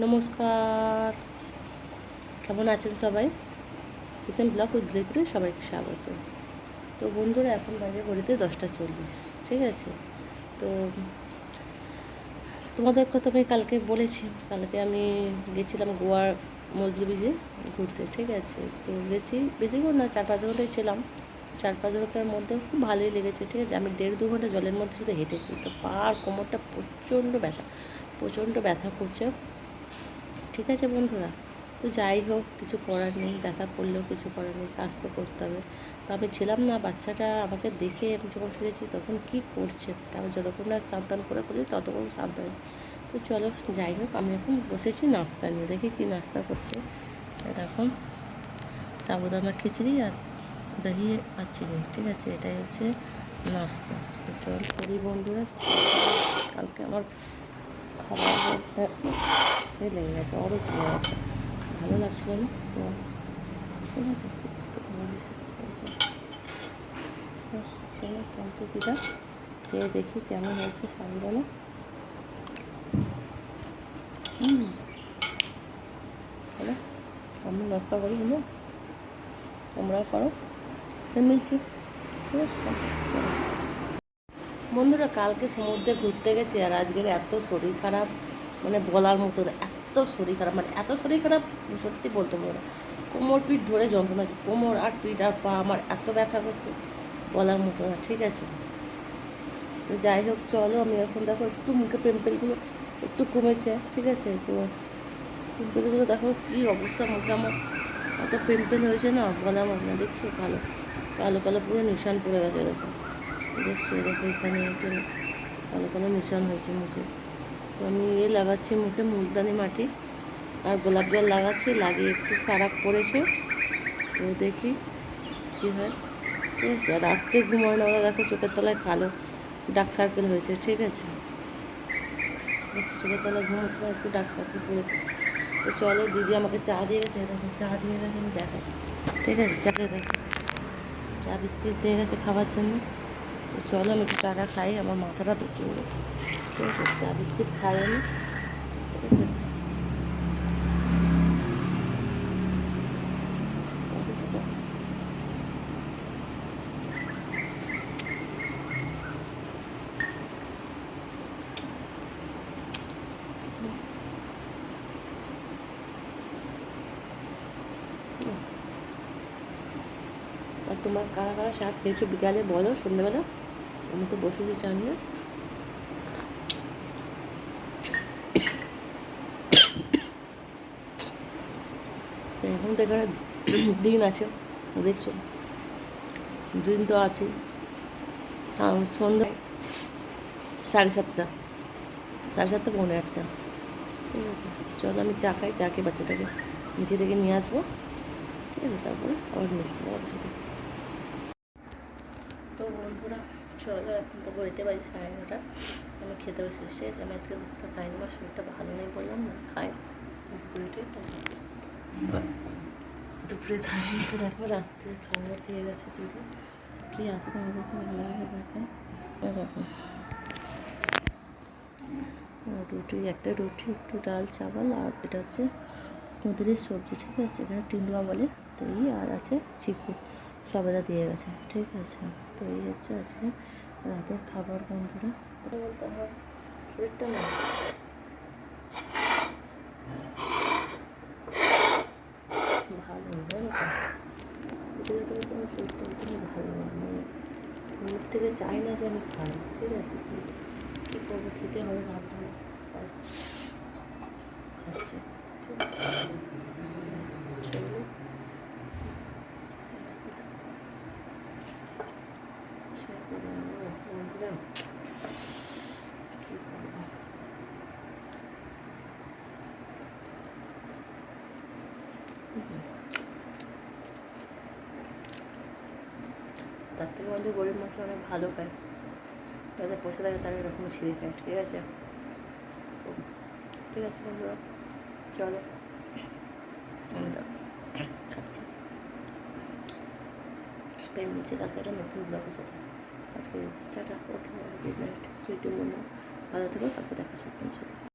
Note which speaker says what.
Speaker 1: নমস্কার। কেমন আছেন সবাই? কিষেন ব্লক উদ্দীপুরে সবাইকে স্বাগত। তো বন্ধুরা, এখন বাজে ঘড়িতে দশটা চল্লিশ, ঠিক আছে? তো তোমাদেরকে তো আমি কালকে বলেছি, কালকে আমি গেছিলাম গোয়ার মজলু বিজে ঘুরতে, ঠিক আছে? তো গেছি, বেশিক্ষণ না, চার পাঁচ ঘন্টায় ছিলাম। চার পাঁচ ঘণ্টার মধ্যে খুব ভালোই লেগেছে, ঠিক আছে? আমি দেড় দু ঘণ্টা জলের মধ্যে শুধু হেঁটেছি, তো পা আর কোমরটা প্রচণ্ড ব্যথা প্রচণ্ড ব্যথা করছে। ঠিক আছে বন্ধুরা, তো যাই হোক, কিছু করার নেই ব্যথা করলেও কিছু করার নেই, কাজ তো করতে হবে। তো আমি ছিলাম না, বাচ্চাটা আমাকে দেখে আমি যখন ফিরেছি তখন কি করছে, তারপর যতক্ষণ না স্নান টান করে ফেলি ততক্ষণ হয় তো চলো যাই হোক, আমি এখন বসেছি নাস্তা নিয়ে, দেখি কী নাস্তা করছে। এরকম সাবুদানা খিচড়ি আর দহি আর চিনি, ঠিক আছে, এটাই হচ্ছে নাস্তা। তো চল করি বন্ধুরা, কালকে আমার লেগে গেছে অরও চলে গেছে ভালো লাগছিল না তো ঠিক আছে দেখি কেমন হয়েছে সাবুদানা হুম। আমি নাস্তা করি কিন্তু তোমরাও করো মিলছি ঠিক আছে বন্ধুরা, কালকে সমুদ্রে ঘুরতে গেছি আর আজকের এত শরীর খারাপ মানে বলার মতো না, এত শরীর খারাপ মানে এত শরীর খারাপ সত্যি বলতে পারব না। কোমর পিঠ ধরে যন্ত্রণা হচ্ছে, কোমর আর পিঠ আর পা আমার এত ব্যথা করছে, বলার মতো না, ঠিক আছে? তো যাই হোক, চলো, আমি এখন দেখো একটু মুখে পেম্পেলগুলো একটু কমেছে, ঠিক আছে? তো পিম্পেলগুলো দেখো কী অবস্থা, মুখে আমার এত পেম্পেল হয়েছে না বলার মতো না দেখছ? কালো কালো কালো পুরো নিশান পড়ে গেছে দেখো দেখছ দেখো এখানে কালো কালো নিশান হয়েছে মুখে। তো আমি এ লাগাচ্ছি মুখে মুলতানি মাটি আর গোলাপ জল লাগাচ্ছি, লাগিয়ে একটু খারাপ পড়েছে। তো দেখি কী হয়। ঠিক আছে, আর রাত্রে ঘুমানো না দেখো চোখের তলায় কালো ডার্ক সার্কেল হয়েছে, ঠিক আছে। চোখের তলায় ঘুমোচ্ছে একটু ডার্ক সার্কেল পড়েছে। তো চলো, দিদি আমাকে চা দিয়ে গেছে দেখো, চা দিয়ে গেছে, আমি দেখাই। ঠিক আছে, চা দেখো। চা বিস্কিট দিয়ে গেছে খাবার জন্য। চলো আমি একটু চাটা খাই, আমার মাথাটা আছে, চা বিস্কিট খাই আমি। আর তোমার কারা কারা শাক খেয়েছো বিকালে বলো, সন্ধ্যেবেলা? আমি তো বসেছি চা তো এখন তো এখানে দিন আছে, দেখছ। দিন তো আছে সন্ধ্যা সাড়ে সাতটা সাড়ে সাতটা পৌনে আটটা ঠিক আছে, চলো আমি চা খাই, চা খেয়ে বাচ্চাটাকে নিচে থেকে নিয়ে আসব। ঠিক আছে, তারপরে আবার মিলছি তো বন্ধুরা চলো এখন তো ঘড়িতে বাজে সাড়ে নটা আমি খেতে বসে ঠিক আছে? আমি আজকে দুপুরে খাইনি আমার শরীরটা ভালো নেই বললাম না খাই। দুপুরে ঠিক দুপুরে খাইনি তো দেখো রাত্রে খাবার দিয়ে গেছে দিদি। কী আছে ভালোভাবে দেখায় দেখো? রুটি একটা রুটি একটু ডাল চাওয়াল আর এটা হচ্ছে কুঁদরির সবজি ঠিক আছে? এখানে টিন্ডুয়া বলে তো এই আর আছে চিকু সবেদা দিয়ে গেছে, ঠিক আছে? তো এই হচ্ছে আজকে রাতের খাবার, বন্ধুরা। বলতে আমার শরীরটা না? ভালো নেই তো? আমার শরীরটা একদমই ভালো মানে থেকে চাই না যে আমি খাই, ঠিক আছে? তো কী করব, খেতে হবে ভাবতে হবে তাই খাচ্ছি, ঠিক আছে চলো বন্ধুরা কী করব তার থেকে আমাদের গরিব মানুষ অনেক ভালো খায়। যাদের পয়সা থাকে তারা এরকম ছিঁড়ে খায়, ঠিক আছে? ঠিক আছে বন্ধুরা, চলো। খাচ্ছি। নিচে কালকে একটা নতুন ব্লগের সাথে আজকে tata okay good night sweet বন্ধু ভালো থেকো কালকে দেখা সাথে